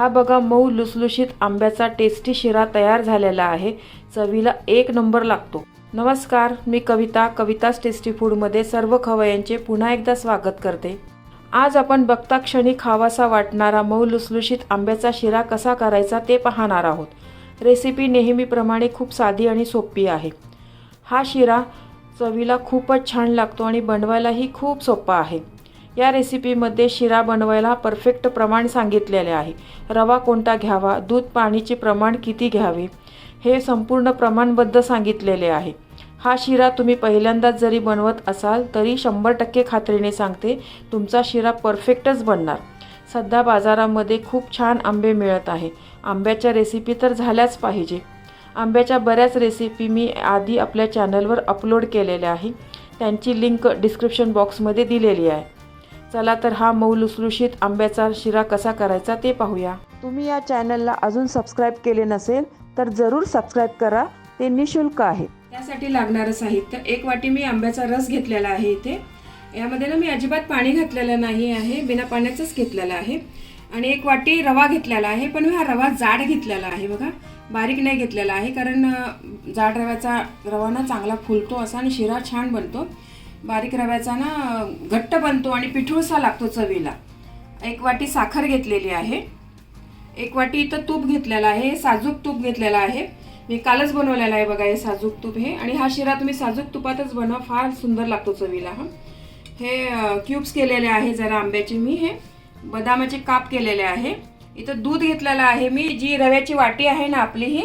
हा बघा मऊ लुसलुशीत आंब्याचा टेस्टी शिरा तयार झालेला आहे. चवीला एक नंबर लागतो. नमस्कार मी कविता कविताच टेस्टी फूडमध्ये सर्व खवयांचे पुन्हा एकदा स्वागत करते. आज आपण बघता क्षणी खावासा वाटणारा मऊ लुसलुशीत आंब्याचा शिरा कसा करायचा ते पाहणार आहोत. रेसिपी नेहमीप्रमाणे खूप साधी आणि सोपी आहे. हा शिरा चवीला खूपच छान लागतो आणि बनवायलाही खूप सोपा आहे. या रेसिपीमध्ये शिरा बनवायला परफेक्ट प्रमाण सांगितलेले आहे. रवा कोणता घ्यावा? दूध पाणीचे प्रमाण किती घ्यावे? हे संपूर्ण प्रमाणबद्ध सांगितलेले आहे. हा शिरा तुम्ही पहिल्यांदाच जरी बनवत असाल तरी शंभर टक्के खात्रीने सांगते तुमचा शिरा परफेक्टच बनणार. सध्या बाजारामध्ये खूप छान आंबे मिळत आहे. आंब्याच्या रेसिपी तर झाल्याच पाहिजे. आंब्याच्या बऱ्याच रेसिपी मी आधी आपल्या चॅनलवर अपलोड केलेल्या आहे. त्यांची लिंक डिस्क्रिप्शन बॉक्समध्ये दिलेली आहे. चला तर हा मऊ लुसलुशीत आंब्याचा शिरा कसा करायचा ते पाहूया. तुम्ही या चॅनलला अजून सबस्क्राईब केले नसेल तर जरूर सबस्क्राईब करा. ते निशुल्क आहे. त्यासाठी लागणारं साहित्य एक वाटी मी आंब्याचा रस घेतलेला आहे इथे. यामध्ये ना मी अजिबात पाणी घातलेलं नाही आहे बिना पाण्याचंच घेतलेलं आहे. आणि एक वाटी रवा घेतलेला आहे पण मी हा रवा जाड घेतलेला आहे बघा. बारीक नाही घेतलेला आहे कारण जाड रव्याचा रवा ना चांगला फुलतो असा आणि शिरा छान बनतो. बारीक रव्याचा ना घट्ट बनतो आणि पिठूळसा लागतो चवीला. एक वाटी साखर घेतलेली आहे. एक वाटी इथं तूप घेतलेलं आहे. साजूक तूप घेतलेलं आहे. मी कालच बनवलेला आहे बघा हे साजूक तूप हे. आणि हा शिरा तुम्ही साजूक तुपातच बनवा. फार सुंदर लागतो चवीला हा. हे क्यूब्स केलेले आहे जरा आंब्याचे मी हे. बदामाचे काप केलेले आहे. इथं दूध घेतलेलं आहे मी. जी रव्याची वाटी आहे ना आपली ही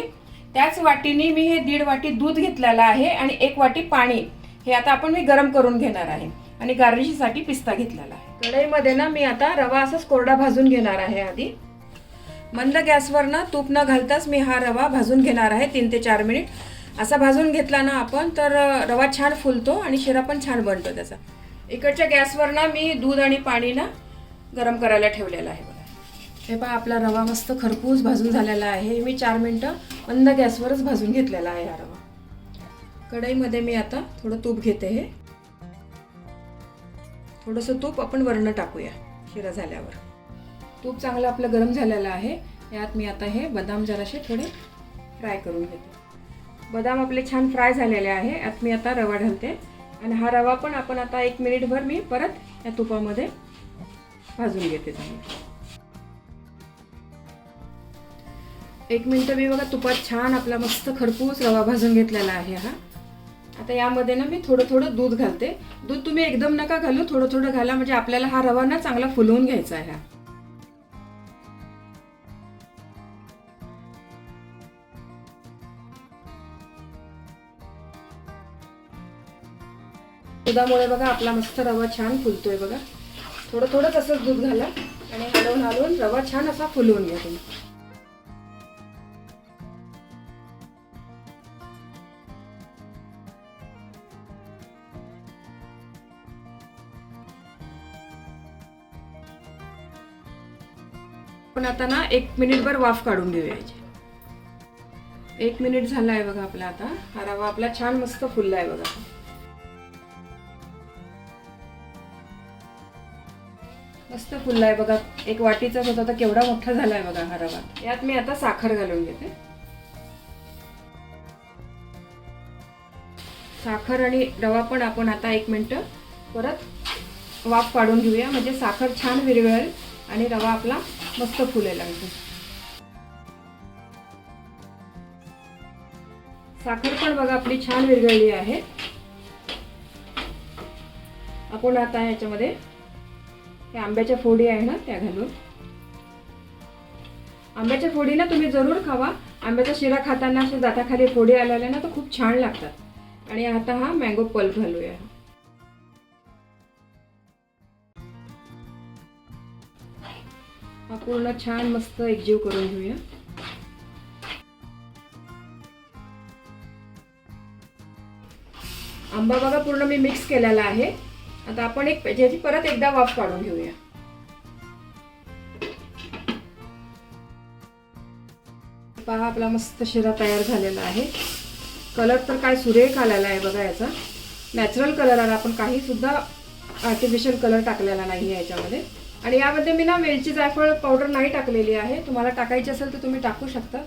त्याच वाटीने मी हे दीड वाटी दूध घेतलेलं आहे आणि एक वाटी पाणी. हे आता आपण मी गरम करून घेणार आहे. आणि गार्निशसाठी पिस्ता घेतलेला आहे. कढईमध्ये ना मी आता रवा असाच कोरडा भाजून घेणार आहे आधी. मंद गॅसवर ना तूप न घालताच मी हा रवा भाजून घेणार आहे तीन ते चार मिनिट. असा भाजून घेतला ना आपण तर रवा छान फुलतो आणि शिरा पण छान बनतो त्याचा. इकडच्या गॅसवर ना मी दूध आणि पाणी ना गरम करायला ठेवलेलं आहे हे पहा आपला रवा मस्त खरपूस भाजून झालेला आहे. मी चार मिनटं मंद गॅसवरच भाजून घेतलेला आहे हा रवा. कढईमध्ये मी आता थोडं तूप घेते हे. थोडंसं तूप आपण वरणं टाकूया शिरा झाल्यावर. तूप चांगलं आपलं गरम झालेलं आहे. यात मी आता हे बदाम जराशे थोडे फ्राय करून घेते. बदाम आपले छान फ्राय झालेले आहे. यात मी आता रवा घालते. आणि हा रवा पण आपण आता एक मिनिटभर मी परत या तुपामध्ये भाजून घेते. एक मिनटं मी बघा तुपात छान आपला मस्त खरपूस रवा भाजून घेतलेला आहे हा. आता यामध्ये ना मी थोडं थोडं दूध घालते. दूध तुम्ही एकदम नका घालू थोडं थोडं घाला म्हणजे आपल्याला हा रवा ना चांगला फुलवून घ्यायचा आहे हा. दुधामुळे बघा आपला मस्त रवा छान फुलतोय बघा. थोडं थोडंच असंच दूध घाला आणि हलवून हलवून रवा छान असा फुलवून घ्या तुम्ही. आपण आता ना एक मिनिटभर वाफ काढून घेऊया एक मिनिट झाला आहे बघा आपला आता. हा रवा आपला छान मस्त फुलला आहे बघा. मस्त फुलला आहे बघा. एक वाटीचाच होता तर केवढा मोठा झाला आहे बघा हा रवा. यात मी आता साखर घालून घेते. साखर आणि रवा पण आपण आता एक मिनटं परत वाफ काढून घेऊया. म्हणजे साखर छान विरघळेल. आणि रवा आपला मस्त फुलायला लागतो साखर पण बघा आपली छान विरघळली आहे. आपण आता याच्यामध्ये हे आंब्याच्या फोडी आहे ना त्या घालून. आंब्याच्या फोडी ना तुम्ही जरूर खावा. आंब्याचा शिरा खाताना अशा दाताखाली फोडी आलेल्या ना तर खूप छान लागतात. आणि आता हा मँगो पल्प घालूया. हा पूर्ण छान मस्त एकजीव करून घेऊया. आंबा बघा पूर्ण मी मिक्स केलेला आहे. आता आपण एक ज्याची परत एकदा वाफ काढून घेऊया. पहा आपला मस्त शिरा तयार झालेला आहे. कलर तर काय सुरेख आलेला आहे बघा याचा. नॅचरल कलर आला आपण काही सुद्धा आर्टिफिशियल कलर टाकलेला नाही आहे याच्यामध्ये. आणि यामध्ये मी ना वेलची जायफळ पावडर नाही टाकलेली आहे. तुम्हाला टाकायची असेल तर तुम्ही टाकू शकता.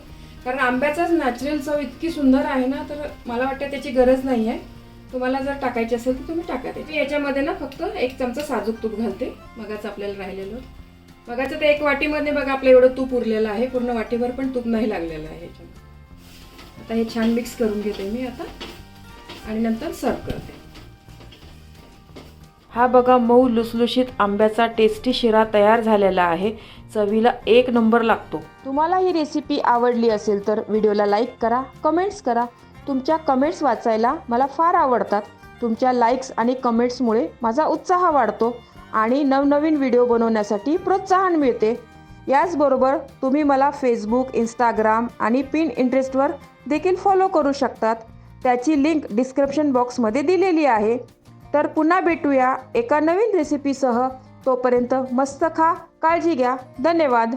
कारण आंब्याचाच नॅचरल चव इतकी सुंदर आहे ना तर मला वाटतं त्याची गरज नाही आहे तुम्हाला जर टाकायची असेल तर तुम्ही टाका ते. मी याच्यामध्ये ना फक्त एक चमचा साजूक तूप घालते. मगाच आपल्याला राहिलेलं. मगाचं ते एक वाटीमध्ये बघा आपलं एवढं तूप उरलेलं आहे. पूर्ण वाटीभर पण तूप नाही लागलेलं आहे याच्यामध्ये. आता हे छान मिक्स करून घेते मी आता. आणि नंतर सर्व करते. हा बघा मऊ लुसलुशीत आंब्याचा टेस्टी शिरा तयार झालेला आहे. चवीला एक नंबर लागतो. तुम्हाला ही रेसिपी आवडली असेल तर व्हिडिओला लाईक करा कमेंट्स करा. तुमच्या कमेंट्स वाचायला मला फार आवडतात. तुमच्या लाईक्स आणि कमेंट्समुळे माझा उत्साह वाढतो आणि नवनवीन व्हिडिओ बनवण्यासाठी प्रोत्साहन मिळते. याचबरोबर तुम्ही मला फेसबुक इंस्टाग्राम आणि पिन इंटरेस्टवर देखील फॉलो करू शकतात. त्याची लिंक डिस्क्रिप्शन बॉक्समध्ये दिलेली आहे. तर पुन्हा भेटूया एका नवीन रेसिपीसह तोपर्यंत मस्त खा काळजी घ्या. धन्यवाद.